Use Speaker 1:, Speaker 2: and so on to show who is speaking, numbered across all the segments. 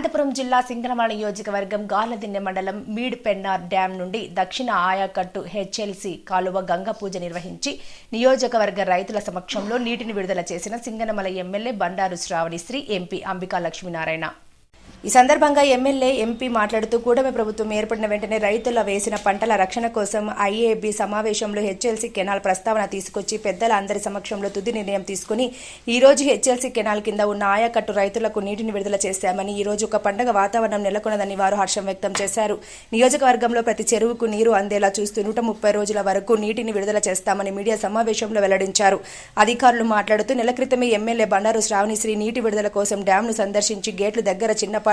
Speaker 1: అనంతపురం జిల్లా సింగనమల నియోజకవర్గం గాలదిన్నె మండలం మీడ్ పెన్నార్ డ్యాం నుండి దక్షిణ ఆయాకట్టు హెచ్ఎల్సి కాలువ గంగ పూజ నిర్వహించి నియోజకవర్గ రైతుల సమక్షంలో నీటిని విడుదల చేసిన సింగనమల ఎమ్మెల్యే బండారు శ్రావణిశ్రీ ఎంపీ అంబికా లక్ష్మీనారాయణ. ఈ సందర్భంగా ఎమ్మెల్యే ఎంపీ మాట్లాడుతూ కూటమి ప్రభుత్వం ఏర్పడిన వెంటనే రైతుల వేసిన పంటల రక్షణ కోసం ఐఏబీ సమావేశంలో హెచ్ఎల్సీ కెనాల్ ప్రస్తావన తీసుకొచ్చి పెద్దల అందరి సమక్షంలో తుది నిర్ణయం తీసుకుని ఈ రోజు హెచ్ఎల్సీ కెనాల్ కింద ఉన్న ఆయాకట్టు రైతులకు నీటిని విడుదల చేశామని ఈ రోజు ఒక పండగ వాతావరణం నెలకొన్నదని వారు హర్షం వ్యక్తం చేశారు. నియోజకవర్గంలో ప్రతి చెరువుకు నీరు అందేలా చూస్తూ నూట ముప్పై రోజుల వరకు నీటిని విడుదల చేస్తామని మీడియా సమావేశంలో వెల్లడించారు. అధికారులు మాట్లాడుతూ నెల క్రితమే ఎమ్మెల్యే బండారు శ్రావణిశ్రీ నీటి విడుదల కోసం డ్యాంను సందర్శించి గేట్లు దగ్గర చిన్నపాటి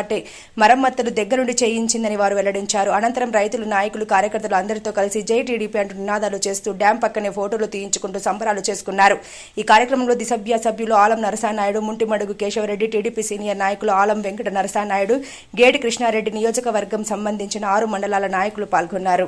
Speaker 1: మరమ్మతులు దగ్గరుండి చేయించిందని వారు వెల్లడించారు. అనంతరం రైతులు నాయకులు కార్యకర్తలు అందరితో కలిసి జై టీడీపీ అంటూ నినాదాలు చేస్తూ డ్యాం పక్కనే ఫోటోలు తీయించుకుంటూ సంబరాలు చేసుకున్నారు. ఈ కార్యక్రమంలో దిసభ్య సభ్యులు ఆలం నరసానాయుడు ముంటిమడుగు కేశవరెడ్డి టీడీపీ సీనియర్ నాయకులు ఆలం వెంకట నరసానాయుడు గేటి కృష్ణారెడ్డి నియోజకవర్గం సంబంధించిన ఆరు మండలాల నాయకులు పాల్గొన్నారు.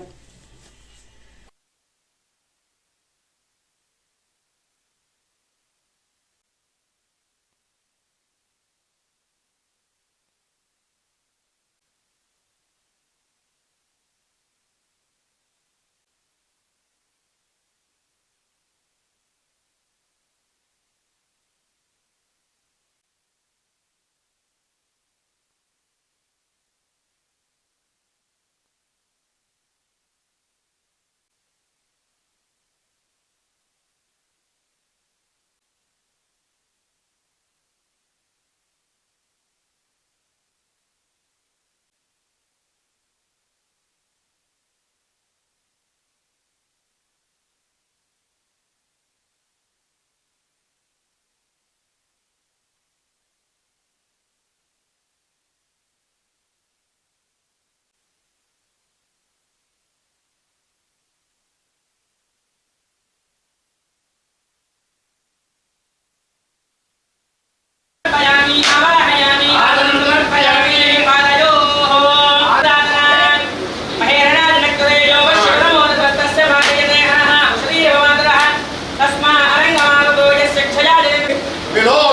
Speaker 2: Porque no,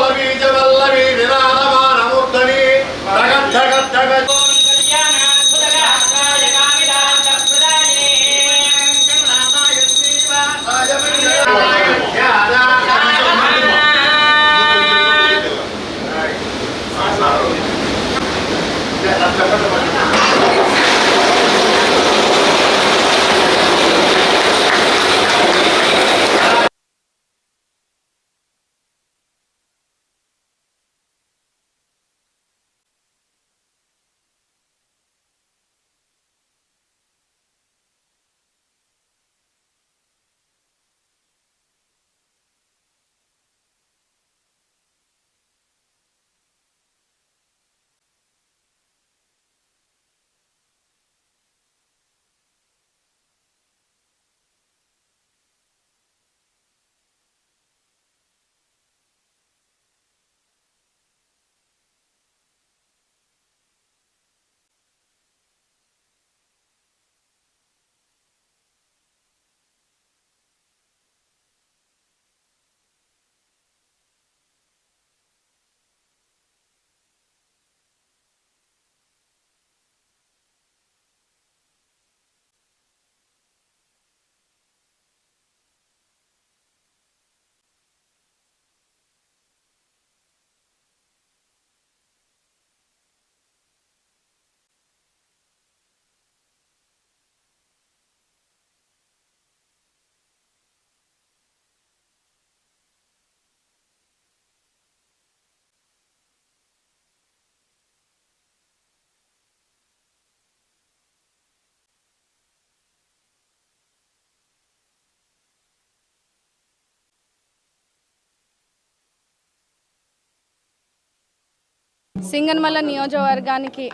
Speaker 3: సింగన్మల్ల నియోజకవర్గానికి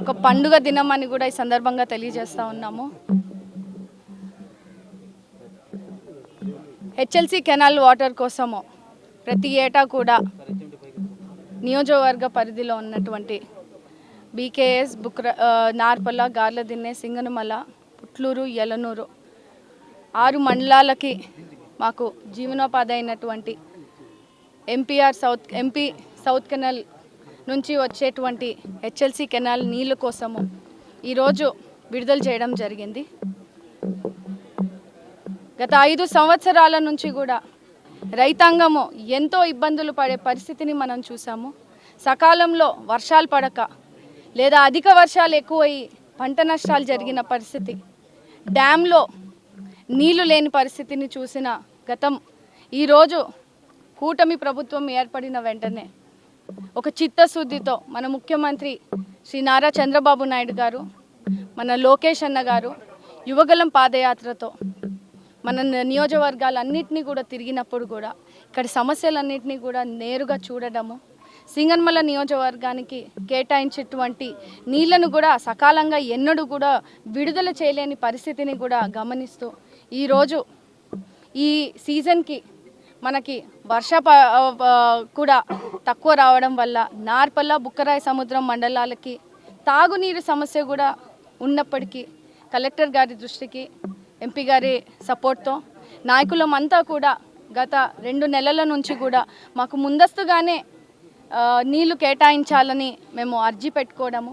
Speaker 3: ఒక పండుగ దినం అని కూడా ఈ సందర్భంగా తెలియజేస్తా ఉన్నాము. హెచ్ఎల్సి కెనాల్ వాటర్ కోసము ప్రతి ఏటా కూడా నియోజకవర్గ పరిధిలో ఉన్నటువంటి బీకేఎస్ బుక్ర నార్పల్ల నార్పల గార్లదిన్నె సింగనమల పుట్లూరు ఎలనూరు ఆరు మండలాలకి మాకు జీవనోపాధి అయినటువంటి MPR south MP south canal నుంచి వచ్చేటువంటి హెచ్ఎల్సి కెనాల్ నీళ్ళ కోసము ఈరోజు విడుదల చేయడం జరిగింది. గత ఐదు సంవత్సరాల నుంచి కూడా రైతాంగము ఎంతో ఇబ్బందులు పడే పరిస్థితిని మనం చూసాము. సకాలంలో వర్షాలు పడక లేదా అధిక వర్షాలు ఎక్కువయ్యి పంట నష్టాలు జరిగిన పరిస్థితి డ్యాంలో నీళ్ళు లేని పరిస్థితిని చూసిన గతం ఈరోజు కూటమి ప్రభుత్వం ఏర్పడిన వెంటనే ఒక చిత్తశుద్ధితో మన ముఖ్యమంత్రి శ్రీ నారా చంద్రబాబు నాయుడు గారు మన లోకేష్ అన్న గారు యువగలం పాదయాత్రతో మన నియోజకవర్గాలన్నింటినీ కూడా తిరిగినప్పుడు కూడా ఇక్కడ సమస్యలన్నింటినీ కూడా నేరుగా చూడడము సింగన్మల నియోజకవర్గానికి కేటాయించేటువంటి నీళ్ళను కూడా సకాలంగా ఎన్నడూ కూడా విడుదల చేయలేని పరిస్థితిని కూడా గమనిస్తూ ఈరోజు ఈ సీజన్కి మనకి వర్ష కూడా తక్కువ రావడం వల్ల నార్పల్ల బుక్కరాయ సముద్రం మండలాలకి తాగునీరు సమస్య కూడా ఉన్నప్పటికీ కలెక్టర్ గారి దృష్టికి ఎంపీ గారి సపోర్ట్తో నాయకులం అంతా కూడా గత రెండు నెలల నుంచి కూడా మాకు ముందస్తుగానే నీళ్ళు కేటాయించాలని మేము అర్జీ పెట్టుకోవడము.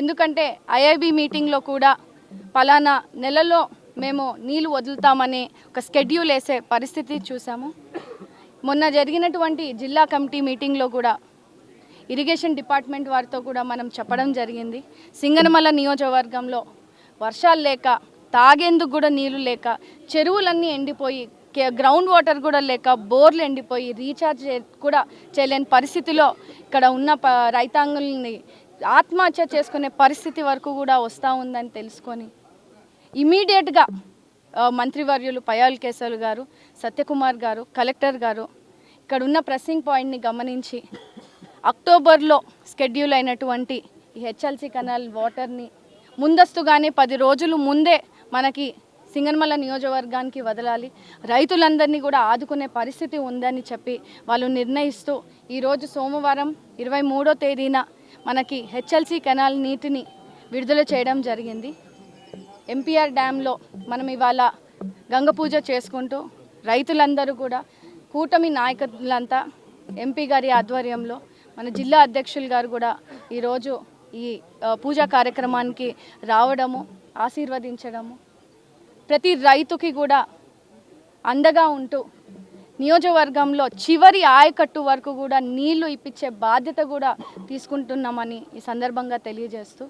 Speaker 3: ఎందుకంటే ఐఐబి మీటింగ్లో కూడా పలానా నెలలో మేము నీళ్ళు వదులుతామని ఒక స్కెడ్యూల్ వేసే పరిస్థితి చూసాము. మొన్న జరిగినటువంటి జిల్లా కమిటీ మీటింగ్లో కూడా ఇరిగేషన్ డిపార్ట్మెంట్ వారితో కూడా మనం చెప్పడం జరిగింది. సింగనమల నియోజకవర్గంలో వర్షాలు లేక తాగేందుకు కూడా నీళ్ళు లేక చెరువులన్నీ ఎండిపోయి గ్రౌండ్ వాటర్ కూడా లేక బోర్లు ఎండిపోయి రీఛార్జ్ కూడా చేయలేని పరిస్థితిలో ఇక్కడ ఉన్న ప రైతాంగుల్ని ఆత్మహత్య చేసుకునే పరిస్థితి వరకు కూడా వస్తూ ఉందని తెలుసుకొని ఇమీడియట్గా మంత్రివర్యులు పయాల్ కేశవులు గారు సత్యకుమార్ గారు కలెక్టర్ గారు ఇక్కడ ఉన్న ప్రెస్సింగ్ పాయింట్ని గమనించి అక్టోబర్లో స్కెడ్యూల్ అయినటువంటి ఈ హెచ్ఎల్సి కెనాల్ వాటర్ని ముందస్తుగానే పది రోజులు ముందే మనకి సింగన్మల నియోజకవర్గానికి వదలాలి. రైతులందరినీ కూడా ఆదుకునే పరిస్థితి ఉందని చెప్పి వాళ్ళు నిర్ణయిస్తూ ఈరోజు సోమవారం ఇరవై మూడో తేదీన మనకి హెచ్ఎల్సి కెనాల్ నీటిని విడుదల చేయడం జరిగింది. ఎంపీఆర్ డ్యాంలో మనం ఇవాళ గంగ పూజ చేసుకుంటూ రైతులందరూ కూడా కూటమి నాయకులంతా ఎంపీ గారి ఆధ్వర్యంలో మన జిల్లా అధ్యక్షులు గారు కూడా ఈరోజు ఈ పూజా కార్యక్రమానికి రావడము ఆశీర్వదించడము ప్రతి రైతుకి కూడా అండగా ఉంటూ నియోజకవర్గంలో చివరి ఆయకట్టు వరకు కూడా నీళ్ళు ఇప్పించే బాధ్యత కూడా తీసుకుంటున్నామని ఈ సందర్భంగా తెలియజేస్తూ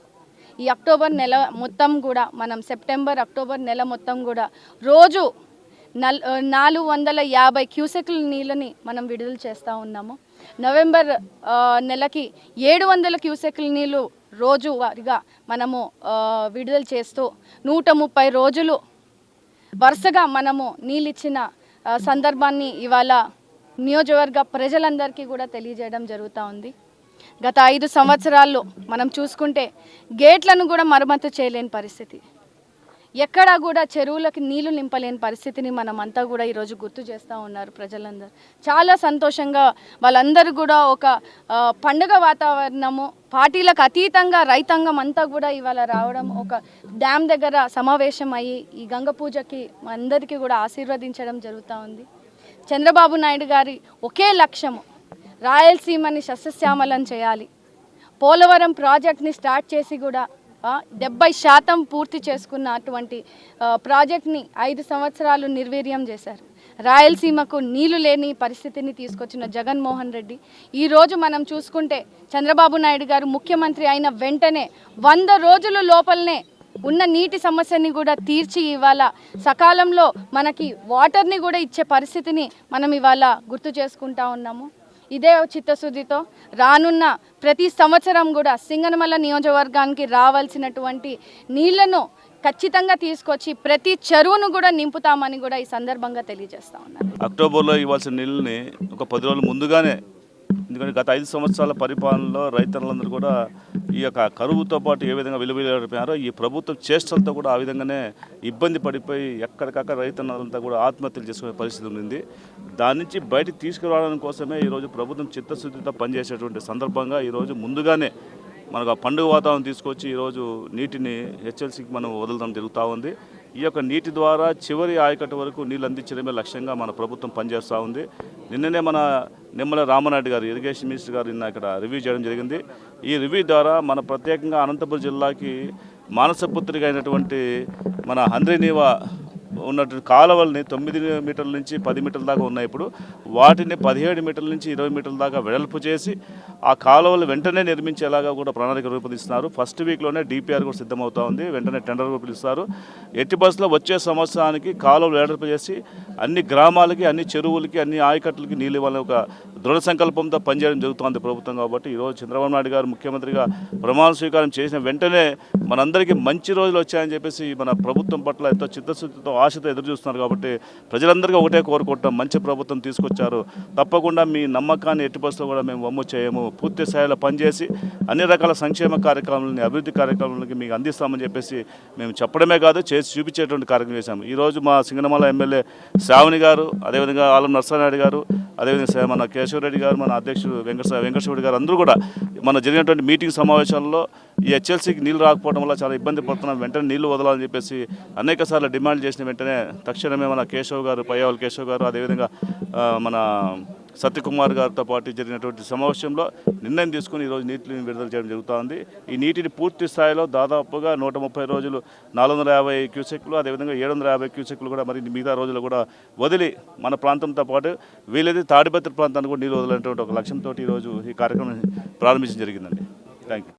Speaker 3: ఈ అక్టోబర్ నెల మొత్తం కూడా మనం సెప్టెంబర్ అక్టోబర్ నెల మొత్తం కూడా రోజు నల్ నాలుగు వందల యాభై క్యూసెక్ల నీళ్ళని మనం విడుదల చేస్తూ ఉన్నాము. నవంబర్ నెలకి ఏడు వందల క్యూసెక్ల నీళ్ళు రోజువారీగా మనము విడుదల చేస్తూ నూట ముప్పై రోజులు వరుసగా మనము నీళ్ళిచ్చిన సందర్భాన్ని ఇవాళ నియోజకవర్గ ప్రజలందరికీ కూడా తెలియజేయడం జరుగుతూ ఉంది. గత ఐదు సంవత్సరాల్లో మనం చూసుకుంటే గేట్లను కూడా మరమ్మతు చేయలేని పరిస్థితి. ఎక్కడా కూడా చెరువులకి నీళ్ళు నింపలేని పరిస్థితిని మనం అంతా కూడా ఈరోజు గుర్తు చేస్తూ ఉన్నారు ప్రజలందరూ. చాలా సంతోషంగా వాళ్ళందరూ కూడా ఒక పండుగ వాతావరణము పార్టీలకు అతీతంగా రైతాంగం అంతా కూడా ఇవాళ రావడం ఒక డ్యామ్ దగ్గర సమావేశం అయ్యి ఈ గంగ పూజకి అందరికీ కూడా ఆశీర్వదించడం జరుగుతూ ఉంది. చంద్రబాబు నాయుడు గారి ఒకే లక్ష్యము రాయలసీమని సస్యశ్యామలం చేయాలి. పోలవరం ప్రాజెక్ట్ని స్టార్ట్ చేసి కూడా డెబ్బై శాతం పూర్తి చేసుకున్నటువంటి అటువంటి ప్రాజెక్ట్ని ఐదు సంవత్సరాలు నిర్వీర్యం చేశారు. రాయలసీమకు నీళ్ళు లేని పరిస్థితిని తీసుకొచ్చిన జగన్మోహన్ రెడ్డి ఈరోజు మనం చూసుకుంటే చంద్రబాబు నాయుడు గారు ముఖ్యమంత్రి అయిన వెంటనే వంద రోజుల లోపలనే ఉన్న నీటి సమస్యని కూడా తీర్చి ఇవాళ సకాలంలో మనకి వాటర్ని కూడా ఇచ్చే పరిస్థితిని మనం ఇవాళ గుర్తు చేసుకుంటా ఉన్నాము. ఇదే చిత్తశుద్ధితో రానున్న ప్రతి సంవత్సరం కూడా సింగనమల నియోజకవర్గానికి రావాల్సినటువంటి నీళ్ళను ఖచ్చితంగా తీసుకొచ్చి ప్రతి చెరువును కూడా నింపుతామని కూడా ఈ సందర్భంగా తెలియజేస్తా ఉన్నాను
Speaker 4: అక్టోబర్లో ఇవ్వాల్సిన నీళ్ళని ఒక పది రోజులు ముందుగానే ఎందుకంటే గత ఐదు సంవత్సరాల పరిపాలనలో రైతులందరూ కూడా ఈ యొక్క కరువుతో పాటు ఏ విధంగా విలువైపోయారో ఈ ప్రభుత్వం చేష్టలతో కూడా ఆ విధంగానే ఇబ్బంది పడిపోయి ఎక్కడికక్కడ రైతులంతా కూడా ఆత్మహత్యలు చేసుకునే పరిస్థితి ఉంది దాని నుంచి బయటికి తీసుకురావడం కోసమే ఈరోజు ప్రభుత్వం చిత్తశుద్ధితో పనిచేసేటువంటి సందర్భంగా ఈరోజు ముందుగానే మనకు ఆ పండుగ వాతావరణం తీసుకొచ్చి ఈరోజు నీటిని హెచ్ఎల్సీకి మనం వదలడం జరుగుతూ ఉంది. ఈ యొక్క నీటి ద్వారా చివరి ఆయకట్టు వరకు నీళ్ళు అందించడమే లక్ష్యంగా మన ప్రభుత్వం పనిచేస్తూ ఉంది. నిన్ననే మన నిమ్మల రామనాయుడు గారు ఇరిగేషన్ మినిస్టర్ గారు నిన్న ఇక్కడ రివ్యూ చేయడం జరిగింది. ఈ రివ్యూ ద్వారా మన ప్రత్యేకంగా అనంతపురం జిల్లాకి మానసపుత్రిక అయినటువంటి మన హంద్రీనీవా ఉన్నటువంటి కాలువల్ని తొమ్మిది మీటర్ల నుంచి పది మీటర్ల దాకా ఉన్నాయి ఇప్పుడు. వాటిని పదిహేడు మీటర్ల నుంచి ఇరవై మీటర్ల దాకా వెడల్పు చేసి ఆ కాలువలు వెంటనే నిర్మించేలాగా కూడా ప్రణాళిక రూపొందిస్తున్నారు. ఫస్ట్ వీక్లోనే డిపిఆర్ కూడా సిద్ధమవుతా ఉంది. వెంటనే టెండర్ కూడా పిలుస్తారు. ఎట్టి బస్సులో వచ్చే సంవత్సరానికి కాలువలు వెడల్పు చేసి అన్ని గ్రామాలకి అన్ని చెరువులకి అన్ని ఆయకట్లకి నీళ్ళు ఇవ్వాలని ఒక దృఢ సంకల్పంతో పనిచేయడం జరుగుతోంది ప్రభుత్వం కాబట్టి ఈరోజు చంద్రబాబు నాయుడు గారు ముఖ్యమంత్రిగా ప్రమాణ స్వీకారం చేసిన వెంటనే మనందరికీ మంచి రోజులు వచ్చాయని చెప్పేసి మన ప్రభుత్వం పట్ల ఎంతో చిత్తశుద్ధితో ఆశతో ఎదురు చూస్తున్నారు కాబట్టి ప్రజలందరికీ ఒకటే కోరుకుంటాం మంచి ప్రభుత్వం తీసుకొచ్చారు. తప్పకుండా మీ నమ్మకాన్ని ఎట్టి బస్సులో కూడా మేము వమ్ము చేయము. పూర్తి స్థాయిలో పనిచేసి అన్ని రకాల సంక్షేమ కార్యక్రమాలని అభివృద్ధి కార్యక్రమాలకి మీకు అందిస్తామని చెప్పేసి మేము చెప్పడమే కాదు చేసి చూపించేటువంటి కార్యక్రమం చేశాము. ఈరోజు మా సింగనమల ఎమ్మెల్యే శ్రావణి గారు అదేవిధంగా ఆలం నరసనాయుడు గారు అదేవిధంగా మన కేశవరెడ్డి గారు మన అధ్యక్షుడు వెంకట వెంకటేశ్వరుడు గారు అందరూ కూడా మన జరిగినటువంటి మీటింగ్ సమావేశాల్లో ఈ హెచ్ఎల్సీకి నీళ్ళు రాకపోవడం వల్ల చాలా ఇబ్బంది పడుతున్నాం. వెంటనే నీళ్ళు వదలాలని చెప్పేసి అనేక సార్లు డిమాండ్ చేసిన వెంటనే తక్షణమే మన కేశవ్ గారు పయ్యావల్ కేశవ్ గారు అదేవిధంగా మన సత్యకుమార్ గారితో పాటు జరిగినటువంటి సమావేశంలో నిర్ణయం తీసుకుని ఈరోజు నీటిని విడుదల చేయడం జరుగుతోంది. ఈ నీటిని పూర్తి స్థాయిలో దాదాపుగా నూట ముప్పై రోజులు నాలుగు వందల యాభై క్యూసెక్లు అదేవిధంగా ఏడు వందల యాభై క్యూసెక్లు కూడా మరి మిగతా రోజులు కూడా వదిలి మన ప్రాంతంతో పాటు వీలైతే తాడిపత్రి ప్రాంతానికి కూడా నీళ్ళు వదిలేటువంటి ఒక లక్ష్యంతో ఈరోజు ఈ కార్యక్రమం ప్రారంభించడం జరిగిందండి. Thank you